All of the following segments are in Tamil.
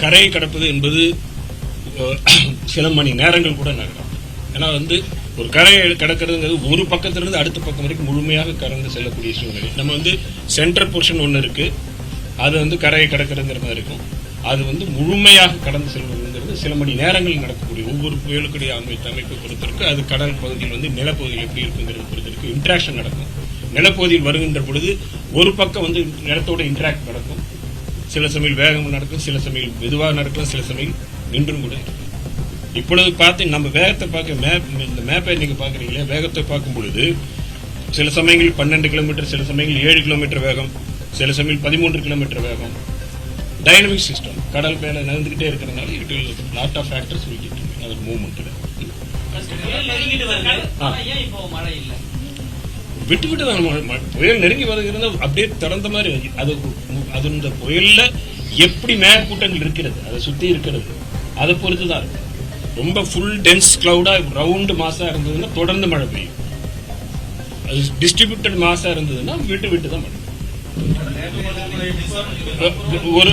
கரையை கடப்பது என்பது சில மணி நேரங்கள் கூட நகரும் ஏன்னா வந்து ஒரு கரையை கடக்கிறதுங்கிறது ஒரு பக்கத்திலிருந்து அடுத்த பக்கம் வரைக்கும் முழுமையாக கடந்து செல்லக்கூடிய சூழ்நிலை. நம்ம வந்து சென்டர் போர்ஷன் ஒன்று இருக்கு. அது வந்து கரையை கடக்கிறதுங்கிற மாதிரி இருக்கும். அது வந்து முழுமையாக கடந்து செல்வதுங்கிறது சில மணி நேரங்கள் நடக்கக்கூடிய ஒவ்வொரு புயலுக்குடைய அமைப்பு அமைப்பை பொறுத்திருக்கு. அது கடல் பகுதியில் வந்து நிலப்பகுதியில் எப்படி இருக்குங்கிறது பொறுத்திருக்கு. இன்ட்ராக்ஷன் நடக்கும். நிலப்பகுதியில் வருகின்ற பொழுது ஒரு பக்கம் வந்து நிலத்தோட இன்ட்ராக்ட் நடக்கும். சில சமயம் வேகம் நடக்கும் சில சமயம் மெதுவாக நடக்கும் சில சமயம் நின்றும் கூட. இப்பொழுது பார்த்து நம்ம வேகத்தை பார்க்க மேப் இந்த மேப்பை நீங்க பார்க்குறீங்களே வேகத்தை பார்க்கும் பொழுது சில சமயங்களில் பன்னெண்டு கிலோமீட்டர் சில சமயங்களில் ஏழு கிலோமீட்டர் வேகம் சில சமயம் பதிமூன்று கிலோமீட்டர் வேகம். டைனமிக் சிஸ்டம் கடல் மேல நகர்ந்துகிட்டே இருக்கிறதுனால it will lot of factors will அது மூவ்மெண்ட்டில் விட்டு விட்டு தான் புயல் நெருங்கி வருகிறது அப்படியே திறந்த மாதிரி அது அது இந்த புயல்ல எப்படி மேற்கூட்டங்கள் இருக்கிறது? அதை சுத்தி இருக்கிறது. அதை பொறுத்து தான் இருக்கு. ரொம்ப ஃபுல் டென்ஸ் கிளவுடா ரவுண்டு மாசா இருந்ததுன்னா தொடர்ந்து மழை பெய்யும். அது டிஸ்ட்ரிபியூட்டட் மாசா இருந்ததுன்னா விட்டு விட்டு தான் மழை ஒரு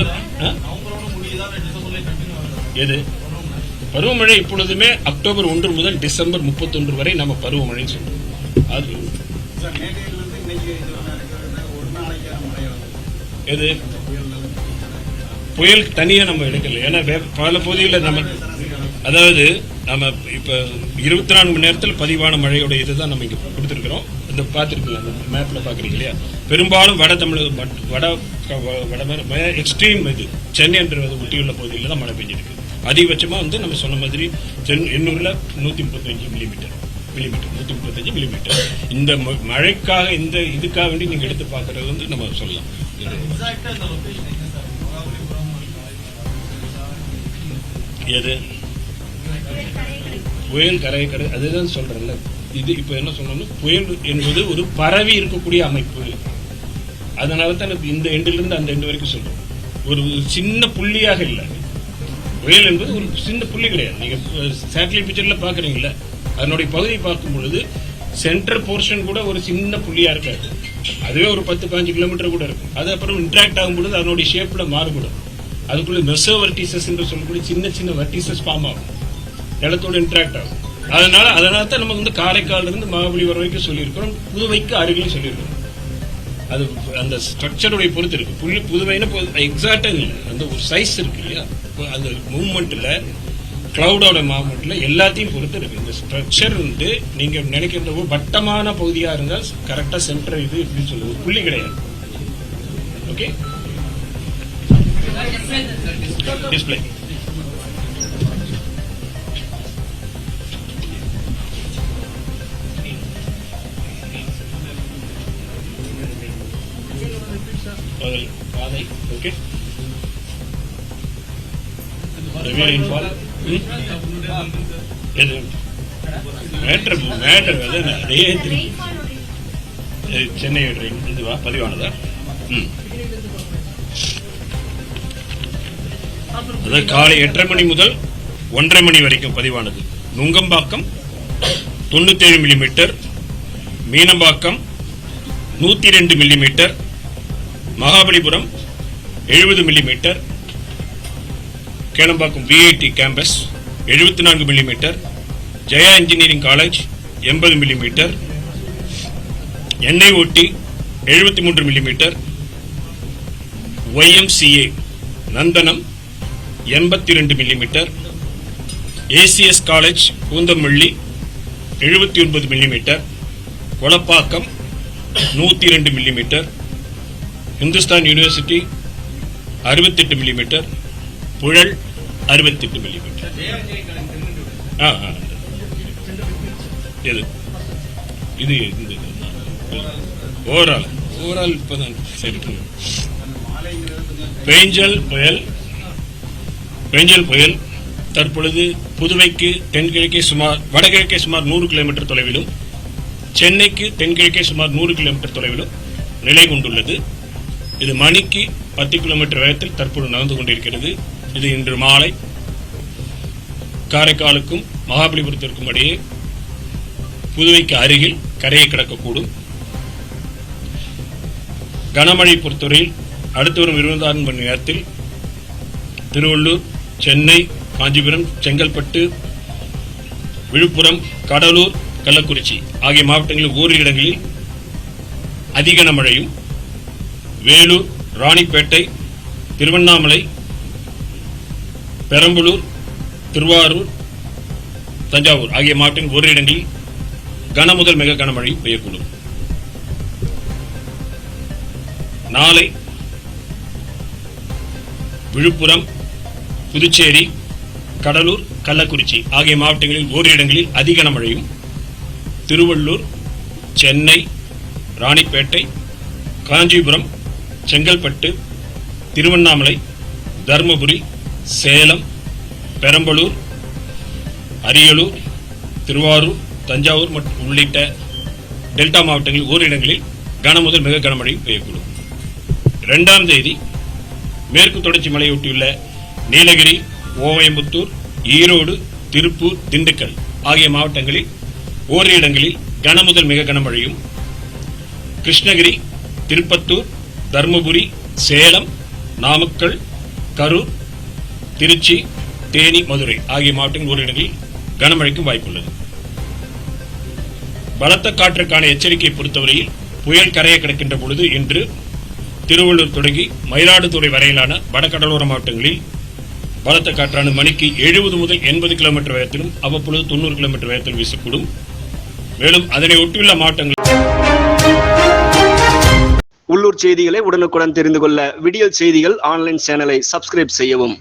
எது? பருவமழை இப்பொழுதுமே அக்டோபர் ஒன்று முதல் டிசம்பர் முப்பத்தொன்று வரை நம்ம பருவமழைன்னு சொல்றோம். அது எது? புயல் தனியா நம்ம எடுக்கல. ஏன்னா பல பகுதிகளில் நம்ம அதாவது நம்ம இப்ப இருபத்தி நான்கு மணி நேரத்தில் பதிவான மழையோட இதுதான் நம்ம இங்க கொடுத்துருக்கிறோம். இந்த பார்த்துருக்கீங்க அந்த மேப்ல பாக்குறீங்க இல்லையா? பெரும்பாலும் வட தமிழக மட்- வட வட எக்ஸ்ட்ரீம் இது. சென்னை என்ற ஒட்டியுள்ள பகுதியில் தான் மழை பெஞ்சிருக்கு. அதிகபட்சமா வந்து நம்ம சொன்ன மாதிரி சென் எண்ணூர்ல நூத்தி முப்பத்தஞ்சு மில்லிமீட்டர் மில்லிமீட்டர் நூத்தி முப்பத்தஞ்சு மில்லிமீட்டர். இந்த மழைக்காக இந்த இதுக்காக வேண்டி நீங்க எடுத்து பார்க்கறது வந்து நம்ம சொல்லலாம். எது? புயல் கரை கடை அதுதான் சொல்றேன்ல. இது இப்ப என்ன சொல்லணும் புயல் என்பது ஒரு பரவி இருக்கக்கூடிய அமைப்பு. அதனால தான் இந்த எண்டிலிருந்து இருந்து அந்த எண்டு வரைக்கும் சொல்றோம். ஒரு சின்ன புள்ளியாக இல்லை. புயல் என்பது ஒரு சின்ன புள்ளி கிடையாது. நீங்க சேட்டலைட் பிக்சர்ல பாக்குறீங்கல்ல அதனுடைய பகுதியை பார்க்கும் பொழுது சென்டர் போர்ஷன் கூட ஒரு சின்ன புள்ளியா இருக்காது. அதுவே ஒரு பத்து பதினஞ்சு கிலோமீட்டர் கூட இருக்கும். அது அப்புறம் இன்ட்ராக்ட் ஆகும் பொழுது அதனுடைய ஷேப்ல மாறுபடும். அதுக்குள்ள மெசோ வர்டிசஸ் என்று சொல்லக்கூடிய சின்ன சின்ன வர்டிசஸ் ஃபார்ம் ஆகும். நிலத்தோட இன்ட்ராக்ட் ஆகும். அதனால அதனால தான் நம்ம வந்து காரைக்கால் இருந்து மகாபலிபுரம் வரைக்கும் சொல்லியிருக்கிறோம். புதுவைக்கு அருகிலும் சொல்லியிருக்கிறோம். அது அந்த ஸ்ட்ரக்சருடைய பொறுத்து இருக்கு. புள்ளி புதுவைன்னு எக்ஸாக்டா இல்லை. அந்த ஒரு சைஸ் இருக்கு இல்லையா? அந்த மூவ்மெண்ட்ல கிளவுடோட மாவட்டத்தில் எல்லாத்தையும் பொறுத்து இருக்கு. இந்த ஸ்ட்ரக்சர் வந்து நீங்க நினைக்கிற ஒரு வட்டமான பகுதியா இருந்தால் கரெக்டா சென்டர் இது இப்படி சொல்லுது புள்ளி கிடையாது. ஓகே டிஸ்பிளே பாதை. Okay Severe rainfall. ம்? மேட்ரு மேட்ரு அது அதே இது சென்னை இதுவா பதிவானதா ம் அதாவது காலை எட்டரை மணி முதல் ஒன்றரை மணி வரைக்கும் பதிவானது நுங்கம்பாக்கம் தொண்ணூத்தேழு மில்லிமீட்டர் மீனம்பாக்கம் நூத்தி ரெண்டு மில்லிமீட்டர் மகாபலிபுரம் எழுபது மில்லிமீட்டர் கேளம்பாக்கம் விஐடி கேம்பஸ் எழுபத்தி நான்கு மில்லிமீட்டர் ஜெயா இன்ஜினியரிங் காலேஜ் எண்பது மில்லிமீட்டர் எண்ணெய் ஓட்டி எழுபத்தி மூன்று மில்லிமீட்டர் ஒய்எம்சிஏ நந்தனம் எண்பத்தி ரெண்டு மில்லிமீட்டர் ஏசிஎஸ் காலேஜ் பூந்தமல்லி எழுபத்தி ஒன்பது மில்லிமீட்டர் கொலப்பாக்கம் நூற்றி ரெண்டு மில்லிமீட்டர் இந்துஸ்தான் யூனிவர்சிட்டி அறுபத்தெட்டு மில்லிமீட்டர் புழல் அறுபத்தெட்டு மில்லிமீட்டர். ஆ ஆ. எது? இது இந்த ஓவரால் ஓவரால் இப்போதான். சரி. பேஞ்சல் புயல். பேஞ்சல் புயல். தற்பொழுது புதுவைக்கு தென்கிழக்கே சுமார் வடகிழக்கே சுமார் நூறு கிலோமீட்டர் தொலைவிலும் சென்னைக்கு தென்கிழக்கே சுமார் நூறு கிலோமீட்டர் தொலைவிலும் நிலை கொண்டுள்ளது. இது மணிக்கு பத்து கிலோமீட்டர் வேகத்தில் தற்போது நடந்து கொண்டிருக்கிறது. இது இன்று மாலை காரைக்காலுக்கும் மகாபலிபுரத்திற்கும் இடையே புதுவைக்கு அருகில் கரையை கிடக்கக்கூடும். கனமழை பொறுத்தவரையில் அடுத்து வரும் இருபத்தி மணி நேரத்தில் திருவள்ளூர் சென்னை காஞ்சிபுரம் செங்கல்பட்டு விழுப்புரம் கடலூர் கள்ளக்குறிச்சி ஆகிய மாவட்டங்களில் ஓரிரு இடங்களில் அதிகன மழையும் வேலூர் ராணிப்பேட்டை திருவண்ணாமலை பெரம்பலூர் திருவாரூர் தஞ்சாவூர் ஆகிய மாவட்டங்களில் ஒரு இடங்களில் கன முதல் மிக கனமழை பெய்யக்கூடும். நாளை விழுப்புரம் புதுச்சேரி கடலூர் கள்ளக்குறிச்சி ஆகிய மாவட்டங்களில் ஓரிரு இடங்களில் அதிக கனமழையும் திருவள்ளூர் சென்னை ராணிப்பேட்டை காஞ்சிபுரம் செங்கல்பட்டு திருவண்ணாமலை தருமபுரி சேலம் பெரம்பலூர் அரியலூர் திருவாரூர் தஞ்சாவூர் மற்றும் உள்ளிட்ட டெல்டா மாவட்டங்களில் ஓரிடங்களில் கன முதல் மிக கனமழை பெய்யக்கூடும். இரண்டாம் தேதி மேற்கு தொடர்ச்சி மலையொட்டியுள்ள நீலகிரி கோயம்புத்தூர் ஈரோடு திருப்பூர் திண்டுக்கல் ஆகிய மாவட்டங்களில் ஓரிரு இடங்களில் கன முதல் மிக கனமழையும் கிருஷ்ணகிரி திருப்பத்தூர் தருமபுரி சேலம் நாமக்கல் கரூர் திருச்சி தேனி மதுரை ஆகிய மாவட்டங்கள் ஓரிரு இடங்களில் கனமழைக்கும் வாய்ப்புள்ளது. பலத்த காற்றுக்கான எச்சரிக்கையை பொறுத்தவரையில் புயல் கரையை கிடக்கின்ற பொழுது இன்று திருவள்ளூர் தொடங்கி மயிலாடுதுறை வரையிலான வடகடலோர மாவட்டங்களில் பலத்த காற்றான மணிக்கு எழுபது முதல் எண்பது கிலோமீட்டர் வேகத்திலும் அவ்வப்பொழுது தொண்ணூறு கிலோமீட்டர் வேகத்தில் வீசக்கூடும். மேலும் அதனை ஒட்டியுள்ள மாவட்டங்கள் உள்ளூர் செய்திகளை உடனுக்குடன் தெரிந்து கொள்ள விடியல் செய்திகள் ஆன்லைன் சேனலை சப்ஸ்கிரைப் செய்யவும்.